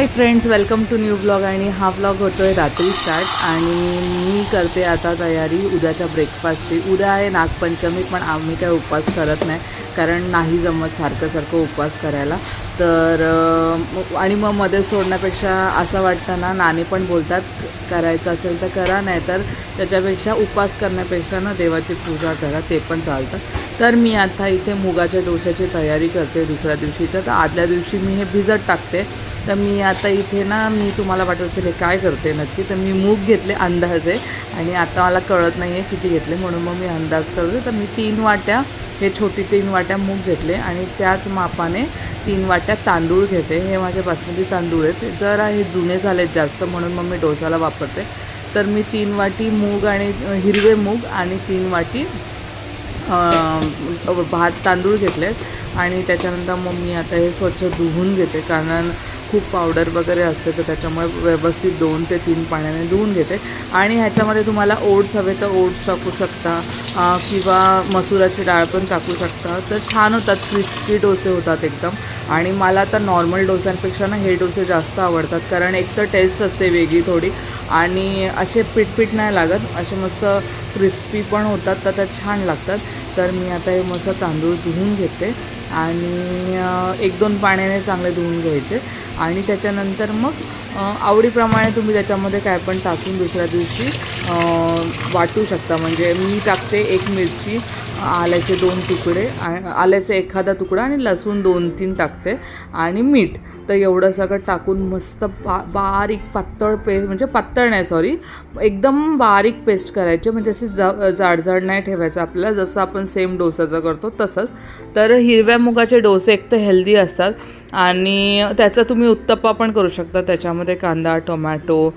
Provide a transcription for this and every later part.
Hi friends welcome to new blog आणि हा blog होतो आहे रात्री स्टार्ट आणि मी करते आता तयारी उद्याच्या ब्रेकफास्टची उद्या आहे नागपंचमी पण आम्ही काय उपवास करत नाही. कारण नाही जमत सारखं सारखं उपवास करायला. तर आणि मग मध्ये सोडण्यापेक्षा असं वाटतं ना नानी पण बोलतात करायचं असेल तर करा नाही तर त्याच्यापेक्षा उपवास करण्यापेक्षा ना देवाची पूजा करा ते पण चालतं. तर मी आता इथे मुगाच्या डोश्याची तयारी करते दुसऱ्या दिवशीच्या. तर आदल्या दिवशी मी हे भिजत टाकते. तर मी आता इथे ना मी तुम्हाला वाटत असेल हे काय करते नक्की तर मी मूग घेतले अंदाजे. आणि आता मला कळत नाही आहे किती घेतले म्हणून मग मी अंदाज करते. तर मी तीन वाट्या हे छोटी तीन वाट्या मूग घेतले आणि त्याच मापाने तीन वाट्या तांदूळ घेते. हे माझे बासमती तांदूळ आहेत. जरा हे जुने झालेत जास्त म्हणून मग मी डोसाला वापरते. तर मी तीन वाटी मूग आणि हिरवे मूग आणि तीन वाटी भात तांदूळ घेतलेत. आणि त्याच्यानंतर मग मी आता हे स्वच्छ धुवून घेते. कारण खूप पावडर वगैरे असते तर त्याच्यामुळे व्यवस्थित दोन ते तीन पाण्याने धुवून घेते. आणि ह्याच्यामध्ये तुम्हाला ओट्स हवे तर ओट्स टाकू शकता किंवा मसुराची डाळ पण टाकू शकता. तर छान होतात क्रिस्पी डोसे होतात एकदम. आणि मला तर नॉर्मल डोस्यांपेक्षा ना हे डोसे जास्त आवडतात कारण एक तर टेस्ट असते वेगळी थोडी आणि असे पीठ नाही लागत असे मस्त क्रिस्पी पण होतात तर त्या छान लागतात. तर मी आता हे मस्त तांदूळ धुवून घेते. आणि एक दोन पाण्याने चांगले धुवून घ्यायचे. आणि त्याच्यानंतर मग आवडीप्रमाणे तुम्ही त्याच्यामध्ये काय पण टाकून दुसऱ्या दिवशी वाटू शकता. म्हणजे मी टाकते एक मिरची आल्याचे दोन तुकडे आणि आल्याचा एखादा तुकडा आणि लसूण दोन तीन टाकते आणि मीठ. तर एवढं सगळं टाकून मस्त बा बारीक पातळ पेस्ट म्हणजे पातळ नाही सॉरी एकदम बारीक पेस्ट करायची म्हणजे अशी जा जाडजाड नाही ठेवायचं आपल्याला. जसं आपण सेम डोसाचं करतो तसंच. तर हिरव्या मुगाचे डोसे एक तर हेल्दी असतात आणि त्याचा तुम्ही उत्तप्पा पण करू शकता. त्याच्यामध्ये कांदा टोमॅटो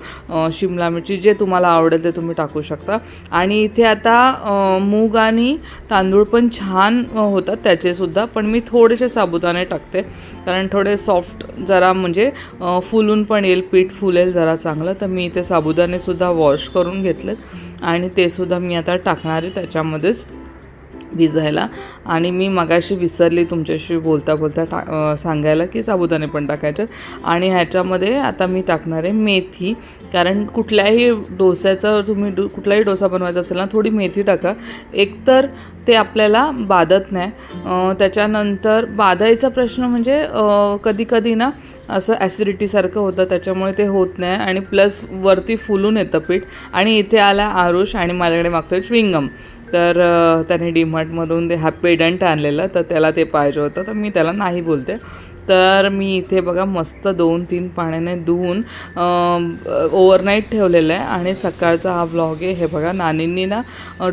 शिमला मिरची जे तुम्हाला आवडेल ते तुम्ही टाकू शकता. आणि इथे आता मूग आणि तांदूळ पण छान होतात त्याचेसुद्धा पण मी थोडेसे साबुदाणे टाकते. कारण थोडे सॉफ्ट जरा म्हणजे फुलून पण येईल पीठ फुलेल जरा चांगलं. तर मी ते साबुदाणेसुद्धा वॉश करून घेतलेत. आणि ते सुद्धा मी आता टाकणार आहे त्याच्यामध्येच. भिजायला आणि मी मगाशी विसरली तुमच्याशी बोलता बोलता टा सांगायला की साबुदाणे पण टाकायचे. आणि ह्याच्यामध्ये आता मी टाकणार आहे मेथी. कारण कुठल्याही डोस्याचा तुम्ही डो कुठलाही डोसा बनवायचा असेल ना थोडी मेथी टाका. एकतर ते आपल्याला बाधत नाही. त्याच्यानंतर बाधायचा प्रश्न म्हणजे कधी कधी ना असं ॲसिडिटीसारखं होतं त्याच्यामुळे ते होत नाही. आणि प्लस वरती फुलून येतं पीठ. आणि इथे आला आरुष आणि माझ्याकडे मागतोय च्विंगम तर त्याने डीमार्टमधून ते हॅपी डंट आणलेलं तर त्याला ते पाहिजे होतं. तर मी त्याला नाही बोलते. तर मी इथे बघा मस्त दोन तीन पाण्याने धुवून ओव्हरनाईट ठेवलेलं आहे. आणि सकाळचा हा व्लॉग आहे. हे बघा नानींनी ना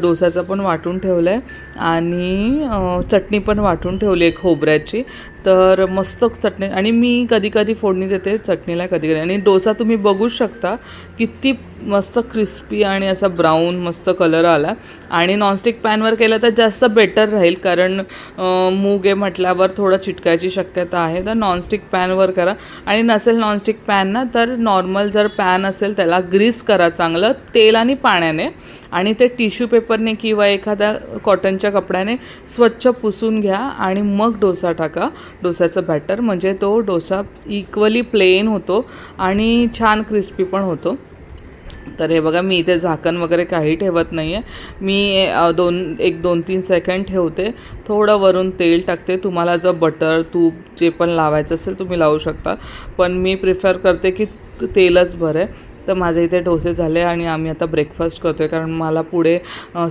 डोसाचं पण वाटून ठेवलं आहे आणि चटणी पण वाटून ठेवली आहे खोबऱ्याची. तर मस्त चटणी आणि मी कधी कधी फोडणी देते चटणीला कधी कधी आणि डोसा तुम्ही बघूच शकता किती मस्त क्रिस्पी आणि असा ब्राऊन मस्त कलर आला. आणि नॉनस्टिक पॅनवर केलं तर जास्त बेटर राहील कारण मूग आहे म्हटल्यावर थोडं चिटकायची शक्यता आहे. तर नॉनस्टिक पॅनवर करा. आणि नसेल नॉनस्टिक पॅन ना तर नॉर्मल जर पॅन असेल त्याला ग्रीस करा चांगलं तेल आणि पाण्याने. आणि ते टिश्यू पेपरने किंवा एखाद्या कॉटनच्या कपड्याने स्वच्छ पुसून घ्या आणि मग डोसा टाका. डोसाचं बॅटर म्हणजे तो डोसा इक्वली प्लेन होतो आणि छान क्रिस्पी पण होतो. तर हे बघा मी इथे झाकण वगैरे काही ठेवत नाही आहे मी दोन एक दोन तीन सेकंड ठेवते. थोडं वरून तेल टाकते. तुम्हाला जर बटर तूप जे पण लावायचं असेल तुम्ही लावू शकता. पण मी प्रिफर करते की तेलच बरं आहे तर माझे इथे डोसे झाले आणि आम्ही आता ब्रेकफास्ट करतो आहे कारण मला पुढे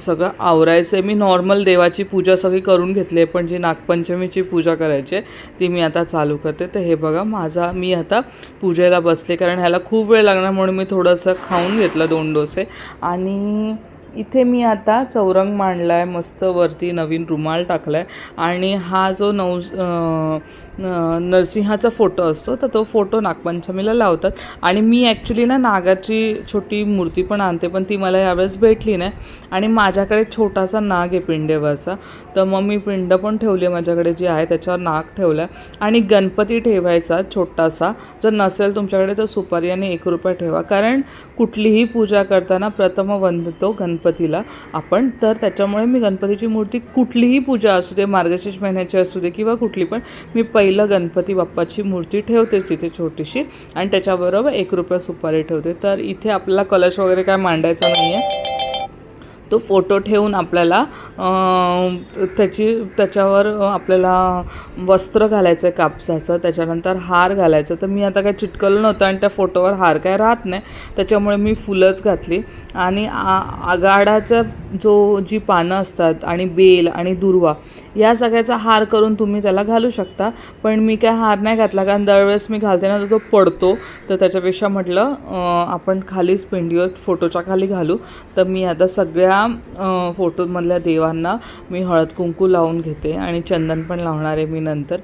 सगळं आवरायचं आहे मी नॉर्मल देवाची पूजा सगळी करून घेतली आहे पण जी नागपंचमीची पूजा करायची आहे ती मी आता चालू करते. तर हे बघा माझा मी आता पूजेला बसले. कारण ह्याला खूप वेळ लागणार म्हणून मी थोडंसं खाऊन घेतलं दोन डोसे. आणि इथे मी आता चौरंग मांडला आहे मस्त वरती नवीन रुमाल टाकला आहे आणि हा जो नव नरसिंहाचा फोटो असतो तर तो फोटो नागपंचमीला लावतात. आणि मी ॲक्च्युली ना नागाची छोटी मूर्ती पण आणते पण ती मला यावेळेस भेटली नाही. आणि माझ्याकडे छोटासा नाग आहे पिंडेवरचा तर मग मी पिंड पण ठेवली आहे माझ्याकडे जी आहे त्याच्यावर नाग ठेवला आहे आणि गणपती ठेवायचा छोटासा जर नसेल तुमच्याकडे तर सुपारी आणि एक रुपया ठेवा. कारण कुठलीही पूजा करताना प्रथम वंदतो गणपती. गणपतीला. आपण तर त्याच्यामुळे मी गणपतीची मूर्ती कुठलीही पूजा असू दे मार्गशीर्ष महिन्याची असू दे किंवा कुठली पण मी पहिलं गणपती बाप्पाची मूर्ती ठेवतेच तिथे छोटीशी आणि त्याच्याबरोबर एक रुपया सुपारी ठेवते. तर इथे आपला कलश वगैरे काय मांडायचा नाही आहे तो फोटो ठेवून आपल्याला त्याची त्याच्यावर आपल्याला वस्त्र घालायचं आहे कापसाचं त्याच्यानंतर हार घालायचं. तर मी आता काय चिटकलं नव्हतं आणि त्या फोटोवर हार काय राहत नाही. त्याच्यामुळे मी फुलंच घातली. आणि आ आगाडाचा जो जी पानं असतात आणि बेल आणि दुर्वा या सगळ्याचा हार करून तुम्ही त्याला घालू शकता. पण मी काय हार नाही घातला कारण दरवेळेस मी घालते ना तर जो पडतो. तर त्याच्यापेक्षा म्हटलं आपण खालीच पिंडीवर फोटोच्या खाली घालू. तर मी आता सगळ्या त्या फोटोमधल्या देवांना मी हळद कुंकू लावून घेते आणि चंदन पण लावणार आहे मी नंतर.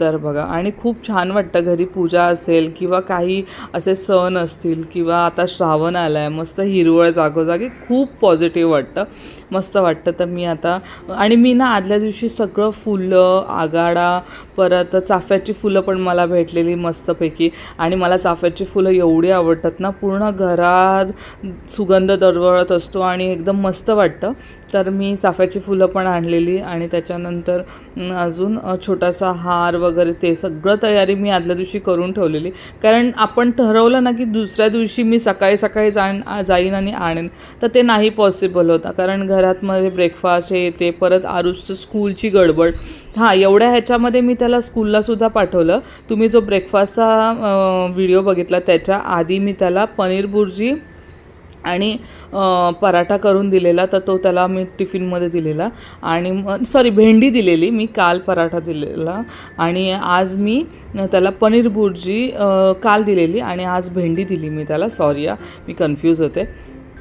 तर बघा आणि खूप छान वाटतं घरी पूजा असेल किंवा काही असे सण असतील किंवा आता श्रावण आला आहे मस्त हिरवळ जागोजागी खूप पॉझिटिव्ह वाटतं. मस्त वाटतं. तर मी आता आणि मी ना आदल्या दिवशी सगळं फुलं आगाडा परत चाफ्याची फुलं पण मला भेटलेली मस्तपैकी. आणि मला चाफ्याची फुलं एवढी आवडतात ना पूर्ण घरात सुगंध दरवळत असतो आणि एकदम मस्त वाटतं. तर मी चाफ्याची फुलं पण आणलेली आणि त्याच्यानंतर अजून छोटासा हार वगैरे ते सगळं तयारी मी आदल्या दिवशी करून ठेवलेली. कारण आपण ठरवलं ना की दुसऱ्या दिवशी मी सकाळी सकाळी जाण जाईन आणि आणेन. तर ते नाही पॉसिबल होता. कारण घरातमध्ये ब्रेकफास्ट हे ते परत आरुषचं स्कूलची गडबड. हां एवढ्या ह्याच्यामध्ये मी त्याला स्कूललासुद्धा पाठवलं. तुम्ही जो ब्रेकफास्टचा व्हिडिओ बघितला त्याच्या आधी मी त्याला पनीर बुर्जी आणि पराठा करून दिलेला तर तो त्याला मी टिफिनमध्ये दिलेला. आणि मग सॉरी भेंडी दिलेली मी काल पराठा दिलेला. आणि आज मी त्याला पनीर बुर्जी काल दिलेली आणि आज भेंडी दिली मी त्याला. सॉरी या मी कन्फ्यूज होते.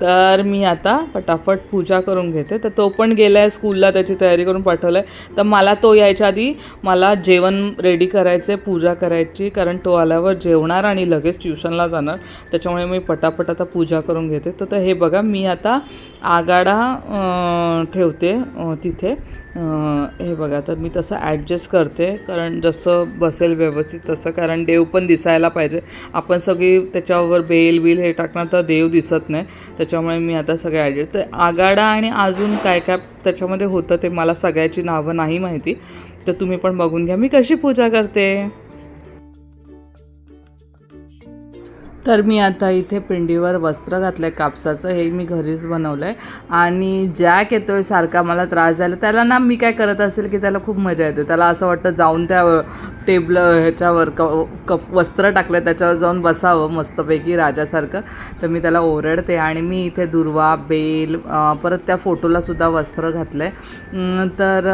तर मी आता पटापट पूजा करून घेते. तर तो पण गेला आहे स्कूलला त्याची तयारी करून पाठवलं आहे तर मला तो यायच्या आधी मला जेवण रेडी करायचं आहे पूजा करायची कारण तो आल्यावर जेवणार आणि लगेच ट्युशनला जाणार. त्याच्यामुळे मी पटापट आता पूजा करून घेते. तर हे बघा मी आता आगाडा ठेवते तिथे. हे बघा तर मी तसं ॲडजस्ट करते कारण जसं बसेल व्यवस्थित तसं कारण देव पण दिसायला पाहिजे. आपण सगळी त्याच्यावर बेल बिल हे टाकणार तर देव दिसत नाही. त्याच्यामुळे मी आता सगळे ॲडजस्ट तर आगाडा आणि अजून काय काय त्याच्यामध्ये होतं ते मला सगळ्याची नावं नाही माहिती. तर तुम्ही पण बघून घ्या. मी कशी पूजा करते? तर मी आता इथे पिंडीवर वस्त्र घातलं आहे कापसाचं. हे मी घरीच बनवलं आहे आणि जॅक येतो आहे सारखा मला त्रास झाला. त्याला ना मी काय करत असेल की त्याला खूप मजा येते. त्याला असं वाटतं जाऊन त्या टेबल ह्याच्यावर क कफ वस्त्र टाकलं त्याच्यावर जाऊन बसावं मस्तपैकी राजासारखं. तर मी त्याला ओरडते आणि मी इथे दुर्वा बेल परत त्या फोटोलासुद्धा वस्त्र घातलं आहे तर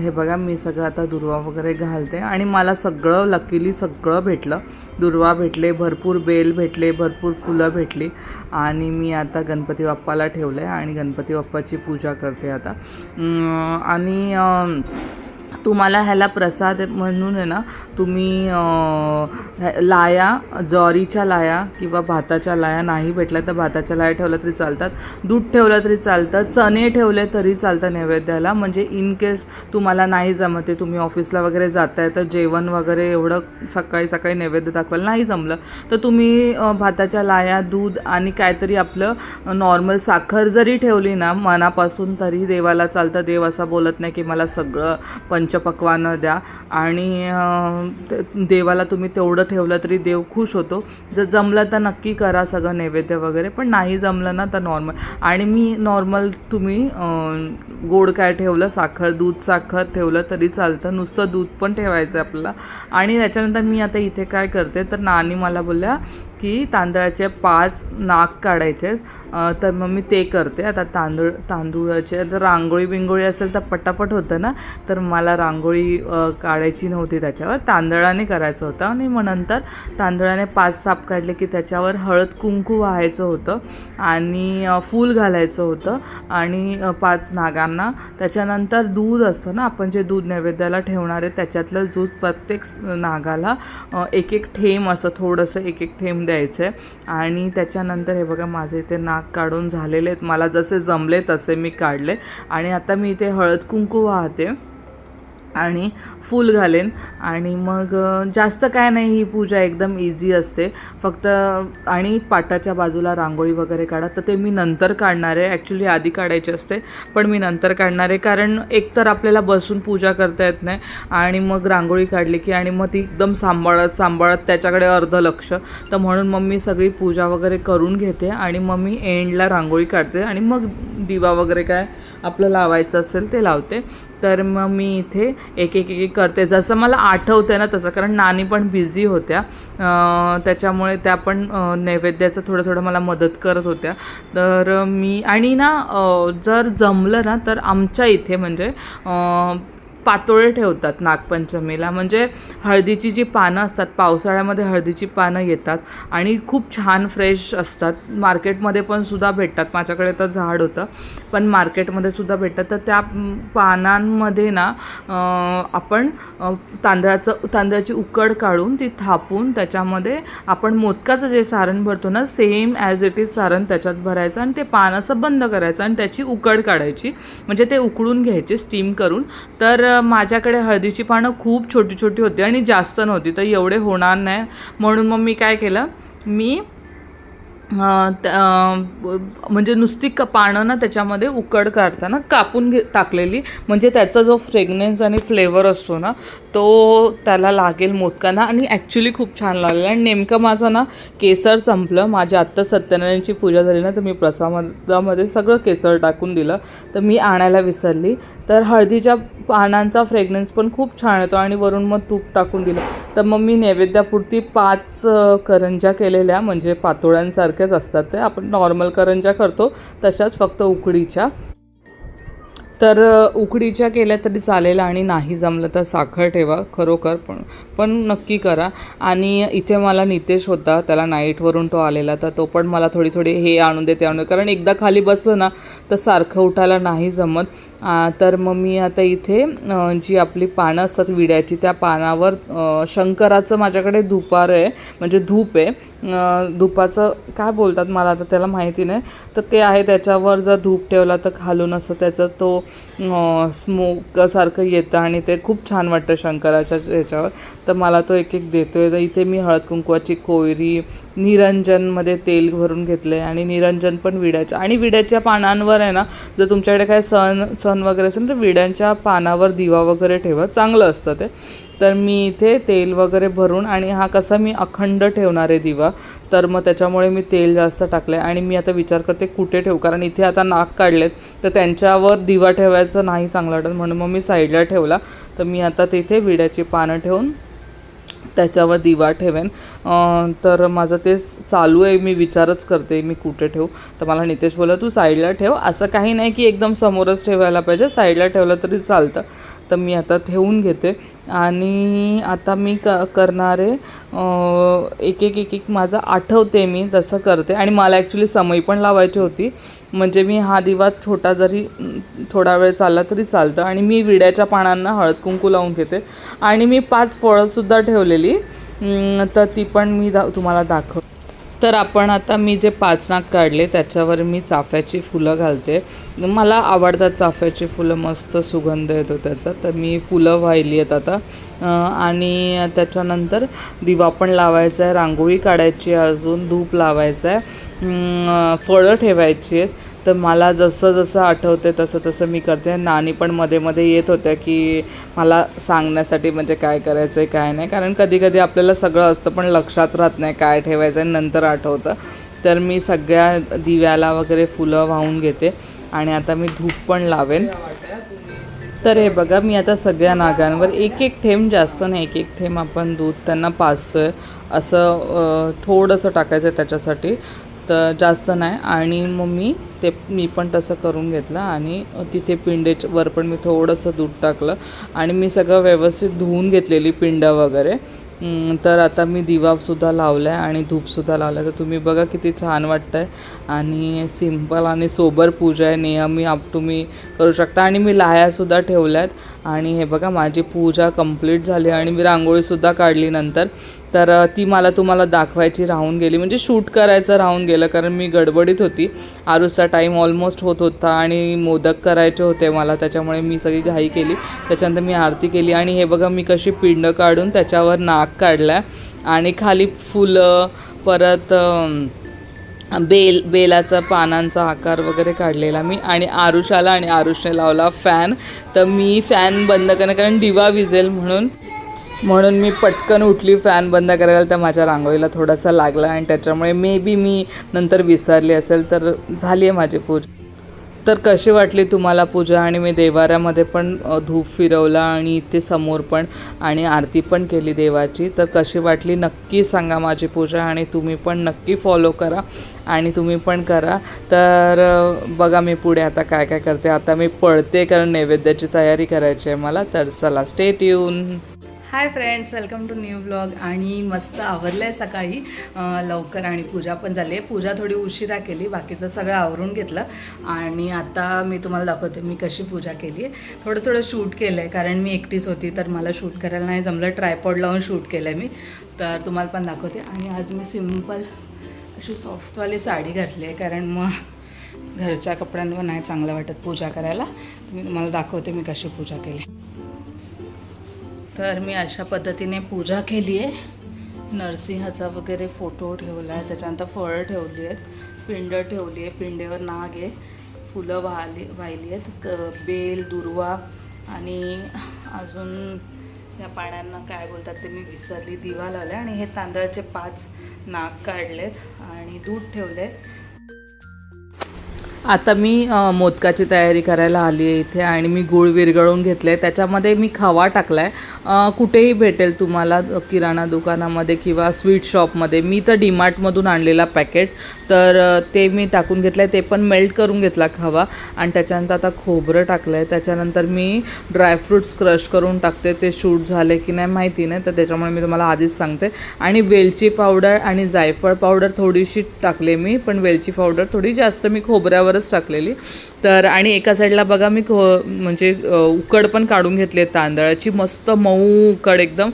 हे बघा मी सगळं आता दुर्वा वगैरे घालते. आणि मला सगळं लकीली सगळं भेटलं. दुर्वा भेटले भरपूर बेल भेटले भरपूर फुलं भेटली. आणि मी आता गणपती बाप्पाला ठेवलं आहे आणि गणपती बाप्पाची पूजा करते आता. आणि तुम्हाला ह्याला प्रसाद म्हणून आहे ना तुम्ही लाया ज्वारीच्या लाया किंवा भाताच्या लाया नाही भेटल्या तर भाताच्या लाया ठेवल्या तरी चालतात. दूध ठेवलं तरी चालतं. चणे ठेवले तरी चालतं नैवेद्याला. म्हणजे इन केस तुम्हाला नाही जमत आहे तुम्ही ऑफिसला वगैरे जाताय तर जेवण वगैरे एवढं सकाळी सकाळी नैवेद्य दाखवायला नाही जमलं तर तुम्ही भाताच्या लाया दूध आणि काहीतरी आपलं नॉर्मल साखर जरी ठेवली ना मनापासून तरी देवाला चालतं. देव असा बोलत नाही की मला सगळं पण पंचपक्वानं द्या. आणि देवाला तुम्ही तेवढं ठेवलं तरी देव खुश होतो. जर जमलं तर नक्की करा सगळं नैवेद्य वगैरे पण नाही जमलं ना तर नॉर्मल. आणि मी नॉर्मल तुम्ही गोड काय ठेवलं साखर दूध साखर ठेवलं तरी चालतं. नुसतं दूध पण ठेवायचं आहे आपल्याला. आणि त्याच्यानंतर मी आता इथे काय करते तर नानी मला बोलल्या की तांदळाचे पाच नाक काढायचे तर मग मी ते करते. आता तांदूळ तांदूळाचे जर रांगोळी बिंगोळी असेल तर पटापट होतं ना तर मला रांगोळी काढायची नव्हती त्याच्यावर. तांदळाने करायचं होतं आणि मग नंतर तांदळाने पाच साप काढले की त्याच्यावर हळद कुंकू व्हायचं होतं आणि फूल घालायचं होतं आणि पाच नागांना. त्याच्यानंतर दूध असतं ना आपण जे दूध नैवेद्याला ठेवणार आहे त्याच्यातलं दूध प्रत्येक नागाला एक एक ठेम असं थोडंसं एक एक ठेम द्यायचं. आहे आणि त्याच्यानंतर हे बघा माझे इथे नाक काढून झालेले आहेत. मला जसे जमले तसे मी काढले. आणि आता मी इथे हळद कुंकू वाहते. आणि फूल घालेन. आणि मग जास्त काय नाही ही पूजा एकदम इझी असते. फक्त आणि पाटाच्या बाजूला रांगोळी वगैरे काढा. तर ते मी नंतर काढणार आहे. ॲक्च्युली आधी काढायची असते पण मी नंतर काढणार आहे. कारण एकतर आपल्याला बसून पूजा करता येत नाही. आणि मग रांगोळी काढली की आणि मग ती एकदम सांभाळत सांभाळत त्याच्याकडे अर्ध लक्ष तर म्हणून मग मी सगळी पूजा वगैरे करून घेते. आणि मग मी एंडला रांगोळी काढते. आणि मग दिवा वगैरे काय आपलं लावायचं असेल ते लावते. तर मग मी इथे एक एक एक करते. जसं मला आठवतं ना तसं कारण नानी पण बिझी होत्या. त्याच्यामुळे त्या पण नैवेद्याचं थोडं थोडं मला मदत करत होत्या. तर मी आणि ना जर जमलं ना तर आमच्या इथे म्हणजे पातोळे ठेवतात नागपंचमीला. म्हणजे हळदीची जी पानं असतात पावसाळ्यामध्ये हळदीची पानं येतात आणि खूप छान फ्रेश असतात. मार्केटमध्ये पण सुद्धा भेटतात. माझ्याकडे तर झाड होतं पण मार्केटमध्ये सुद्धा भेटतात. तर त्या पानांमध्ये ना आपण तांदळाचं तांदळाची उकड काढून ती थापून त्याच्यामध्ये आपण मोदकाचं जे सारण भरतो ना सेम ॲज इट इज सारण त्याच्यात भरायचं आणि ते पान असं बंद करायचं आणि त्याची उकड काढायची. म्हणजे ते उकडून घ्यायचे स्टीम करून. तर माझ्याकडे हळदीची पानं खूप छोटी छोटी होती आणि जास्त नव्हती तर एवढे होणार नाही. म्हणून मग मी काय केलं मी म्हणजे नुसती क पानं ना त्याच्यामध्ये उकड काढताना कापून घे टाकलेली. म्हणजे त्याचा जो फ्रेग्नेन्स आणि फ्लेवर असतो ना तो त्याला लागेल मोदकांना आणि ॲक्च्युली खूप छान लागलेला. आणि नेमकं माझं ना केसर संपलं. माझ्या आत्ता सत्यनारायणची पूजा झाली ना तर मी प्रसादामध्ये सगळं केसर टाकून दिलं. तर मी आणायला विसरली. तर हळदीच्या पानांचा फ्रेग्रन्स पण खूप छान येतो आणि वरून मग तूप टाकून दिलं. तर मग मी नैवेद्यापुरती पाच करंजा करंज्या केलेल्या म्हणजे पातोळ्यांसारख्याच असतात ते आपण नॉर्मल करंज्या करतो तशाच फक्त उकडीच्या. तर उकडीच्या केल्या तरी चालेल आणि नाही जमलं तर साखर ठेवा खरोखर पण. पण नक्की करा. आणि इथे मला नितेश होता त्याला नाईटवरून तो आलेला तर तो पण मला थोडी थोडी हे आणून दे ते आणून दे कारण एकदा खाली बसलं ना तर सारखं उठायला नाही जमत. तर मग मी आता इथे जी आपली पानं असतात विड्याची त्या पानावर शंकराचं माझ्याकडे धुपार आहे म्हणजे धूप आहे. धुपाचं काय बोलतात मला आता त्याला माहिती नाही. तर ते आहे त्याच्यावर जर धूप ठेवला तर खालून असं त्याचं तो स्मोकसारखं येतं आणि ते खूप छान वाटतं शंकराच्या ह्याच्यावर. तर मला तो एक एक देतो आहे तर इथे मी हळद कुंकवाची कोयरी निरंजनमध्ये तेल भरून घेतलं आहे आणि निरंजन पण विड्याचं आणि विड्याच्या पानांवर आहे ना जर तुमच्याकडे काय सण सण वगैरे असेल तर विड्यांच्या पानावर दिवा वगैरे ठेवा. चांगलं असतं ते. तर मी इथे तेल वगैरे भरून आणि हा कसा मी अखंड ठेवणार आहे दिवा तर मग त्याच्यामुळे मी तेल जास्त टाकलं आहे आणि मी आता विचार करते कुठे ठेवू कारण इथे आता नाक काढलेत तर त्यांच्यावर दिवा ठेवायचं नाही चांगलं वाटत. म्हणून मग मी साईडला ठेवला. तर मी आता तिथे विड्याची पानं ठेवून त्याच्यावर दिवा ठेवेन. तर माझं ते चालू आहे मी विचारच करते मी कुठे ठेवू. तर मला नितेश बोला तू साईडला ठेव. असं काही नाही की एकदम समोरच ठेवायला पाहिजे. साईडला ठेवलं तरी चालतं. तर मी आता ठेवून घेते. आणि आता मी क करणारे एक एक एक एक माझं आठवते मी तसं करते. आणि मला ॲक्च्युली समई पण लावायची होती. म्हणजे मी हा दिवा छोटा जरी थोडा वेळ चालला तरी चालतं. आणि मी विड्याच्या पानांना हळद कुंकू लावून घेते. आणि मी पाच फळंसुद्धा ठेवलेली. तर ती पण मी दा तुम्हाला दाखव तर आपण आता मी जे पाच नाक काढले त्याच्यावर मी चाफ्याची फुलं घालते. मला आवडतात चाफ्याची फुलं मस्त सुगंध येतो त्याचा. तर मी फुलं वाहिली आहेत आता. आणि त्याच्यानंतर दिवा पण लावायचा आहे रांगोळी काढायची आहे अजून धूप लावायचं आहे फळं ठेवायची आहेत. तर मला जसं जसं आठवते तसं तसं मी करते. नानी पण मध्ये मध्ये येत होत्या की मला सांगण्यासाठी म्हणजे काय करायचं आहे काय नाही. कारण कधी कधी आपल्याला सगळं असतं पण लक्षात राहत नाही काय ठेवायचं आहे नंतर आठवतं. तर मी सगळ्या दिव्याला वगैरे फुलं वाहून घेते. आणि आता मी धूप पण लावेन. तर हे बघा मी आता सगळ्या नागांवर एक एक थेंब जास्त नाही. एक एक थेंब आपण दूध त्यांना पाचतो आहे असं थोडंसं टाकायचं आहे त्याच्यासाठी. तर जास्त नाही. आणि मग मी ते मी पण तसं करून घेतलं आणि तिथे पिंडेच्या वर पण मी थोडंसं दूध टाकलं. आणि मी सगळं व्यवस्थित धुवून घेतलेली पिंड वगैरे. तर आता मी दिवासुद्धा लावला आहे आणि धूपसुद्धा लावला आहे तर तुम्ही बघा किती छान वाटतं आहे आणि सिंपल आणि सोबर पूजा आहे. नेहमी आप तुम्ही करू शकता. आणि मी लाह्यासुद्धा ठेवल्या आहेत आणि हे बघा माझी पूजा कंप्लीट झाली आणि मी रांगोळीसुद्धा काढली नंतर. तर ती मला तुम्हाला दाखवायची राहून गेली. म्हणजे शूट करायचं राहून गेलं कारण मी गडबडीत होती. आरुसचा टाईम ऑलमोस्ट होत होता आणि मोदक करायचे होते मला त्याच्यामुळे मी सगळी घाई केली. त्याच्यानंतर मी आरती केली आणि हे बघा मी कशी पिंड काढून त्याच्यावर नाक काढला आणि खाली फुलं परत बेल बेलाचा पानांचा आकार वगैरे काढलेला मी आणि आरुषाला आणि आरुषने लावला फॅन तर मी फॅन बंद करणं कारण दिवा विजेल म्हणून. म्हणून मी पटकन उठली फॅन बंद करायला. तर माझ्या रांगोळीला थोडासा लागला आणि त्याच्यामुळे मे बी मी नंतर विसरली असेल तर झाली आहे माझी पूजा. तर कशी वाटली तुम्हाला पूजा? आणि मी देवाऱ्यामध्ये पण धूप फिरवला आणि इथे समोर पण आणि आरती पण केली देवाची. तर कशी वाटली? नक्की सांगा माझी पूजा आणि तुम्ही पण नक्की फॉलो करा आणि तुम्ही पण करा. तर बघा मी पुढे आता काय काय करते. आता मी पळते कारण नैवेद्याची तयारी करायची आहे मला. तर चला स्टेट येऊन hi friends welcome to new blog आणि मस्त आवरलं आहे सकाळी लवकर आणि पूजा पण झाली आहे पूजा थोडी उशिरा केली बाकीचं सगळं आवरून घेतलं. आणि आता मी तुम्हाला दाखवते मी कशी पूजा केली आहे थोडं थोडं शूट केलं आहे कारण मी एकटीच होती तर मला शूट करायला नाही जमलं. ट्रायपॉड लावून शूट केलं आहे मी. तर तुम्हाला पण दाखवते. आणि आज मी सिंपल अशी सॉफ्टवाली साडी घातली आहे कारण मग घरच्या कपड्यांवर नाही चांगलं वाटत पूजा करायला. मी तुम्हाला दाखवते मी कशी पूजा केली. तर मी अशा पद्धतीने पूजा केली आहे. नरसिंहाचा वगैरे फोटो ठेवला आहे त्याच्यानंतर फळं ठेवली आहेत पिंड ठेवली आहे पिंडेवर नाग आहे फुलं वाहली वाहिली आहेत क बेल दुर्वा आणि अजून या पाण्यांना काय बोलतात ते मी विसरली दिवा लावला आणि हे तांदळाचे पाच नाग काढलेत आणि दूध ठेवले आता मी मोदकाची तयारी करायला आली आहे इथे आणि मी गूळ विरघळून घेतलं आहे त्याच्यामध्ये मी खवा टाकला आहे कुठेही भेटेल तुम्हाला किराणा दुकानामध्ये किंवा स्वीट शॉपमध्ये. मी तर डीमार्टमधून आणलेला पॅकेट. तर ते मी टाकून घेतलं आहे ते पण मेल्ट करून घेतला खवा. आणि त्याच्यानंतर आता खोबरं टाकलं आहे त्याच्यानंतर मी ड्रायफ्रूट्स क्रश करून टाकते. ते शूट झाले की नाही माहिती नाही. तर त्याच्यामुळे मी तुम्हाला आधीच सांगते. आणि वेलची पावडर आणि जायफळ पावडर थोडीशी टाकले मी. पण वेलची पावडर थोडी जास्त. मी खोबऱ्यावर खोबऱ्यावरच टाकलेली. तर आणि एका साईडला बघा मी खो म्हणजे उकड पण काढून घेतली तांदळाची. मस्त मऊ उकड एकदम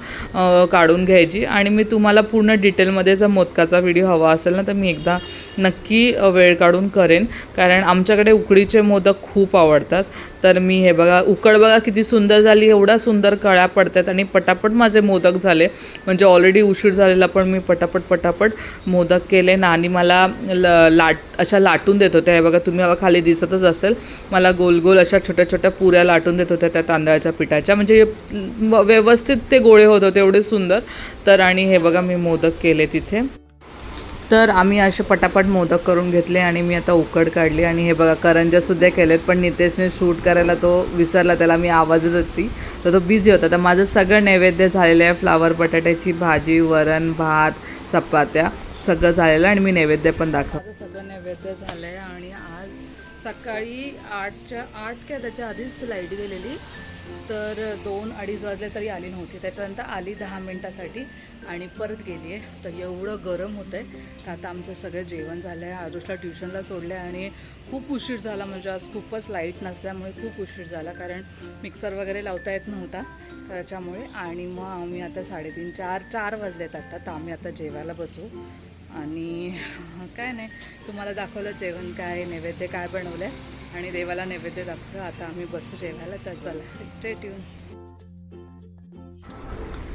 काढून घ्यायची. आणि मी तुम्हाला पूर्ण डिटेलमध्ये जर मोदकाचा व्हिडिओ हवा असेल ना तर मी एकदा नक्की वेळ काढून करेन. कारण आमच्याकडे उकडीचे मोदक खूप आवडतात. तर मी हे बघा उकड बघा किती सुंदर झाली. एवढा सुंदर कळ्या पडतात आणि पटापट माझे मोदक झाले. म्हणजे ऑलरेडी उशीर झालेला पण मी पटापट पटापट मोदक केले. ना आणि मला ल लाट अशा लाटून देत होत्या. हे बघा तुम्ही मला खाली दिसतच असेल. मला गोल गोल अशा छोट्या छोट्या पुऱ्या लाटून देत होत्या त्या तांदळाच्या पिठाच्या. म्हणजे व- व्यवस्थित ते गोळे होत होते एवढे सुंदर. तर आणि हे बघा मी मोदक केले तिथे. तर आम्ही असे पटापट मोदक करून घेतले आणि मी आता उकड काढली. आणि हे बघा करंजासुद्धा केलेत पण नितेशने शूट करायला तो विसरला त्याला मी आवाजच होती तर तो बिझी होता. तर माझं सगळं नैवेद्य झालेलं आहे. फ्लावर बटाट्याची भाजी वरण भात चपात्या. सगळं झालेलं आणि मी नैवेद्य पण दाखव सगळं नैवेद्य झालं आहे आणि आज सकाळी आठच्या आठ काय त्याच्या आधीच लाइट गेलेली. तर दोन अडीच वाजले तरी आली नव्हती. त्याच्यानंतर आली दहा मिनटासाठी आणि परत गेली आहे तर एवढं गरम होतं आहे तर आता आमचं सगळं जेवण झालं आहे आरुषला ट्युशनला सोडलं आहे आणि खूप उशीर झाला. म्हणजे आज खूपच लाइट नसल्यामुळे खूप उशीर झाला. कारण मिक्सर वगैरे लावता येत नव्हता. त्याच्यामुळे आणि मग आम्ही आता साडेतीन चार चार वाजलेत आता. तर आम्ही आता जेवायला बसू. आणि काय नाही तुम्हाला दाखवलं जेवण काय नैवेद्य काय बनवलं आहे आणि देवाला नैवेद्य दाखवलं. आता आम्ही बसू जेवायला तर चला स्टेट येऊन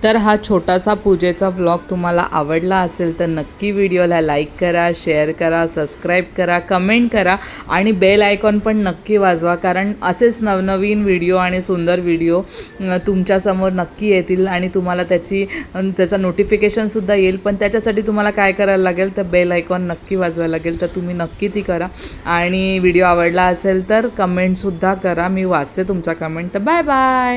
तर हा छोटासा पूजेचा व्लॉग तुम्हाला आवडला असेल तर नक्की व्हिडिओला लाईक करा शेअर करा सबस्क्राईब करा कमेंट करा आणि बेल आयकॉन पण नक्की वाजवा. कारण असेच नवनवीन व्हिडिओ आणि सुंदर व्हिडिओ तुमच्यासमोर नक्की येतील आणि तुम्हाला त्याची त्याचा त्याचं नोटिफिकेशनसुद्धा येईल. पण त्याच्यासाठी तुम्हाला काय करायला लागेल तर बेल आयकॉन नक्की वाजवायला लागेल. तर तुम्ही नक्की ती करा. आणि व्हिडिओ आवडला असेल तर कमेंटसुद्धा करा. मी वाचते तुमचा कमेंट तर बाय बाय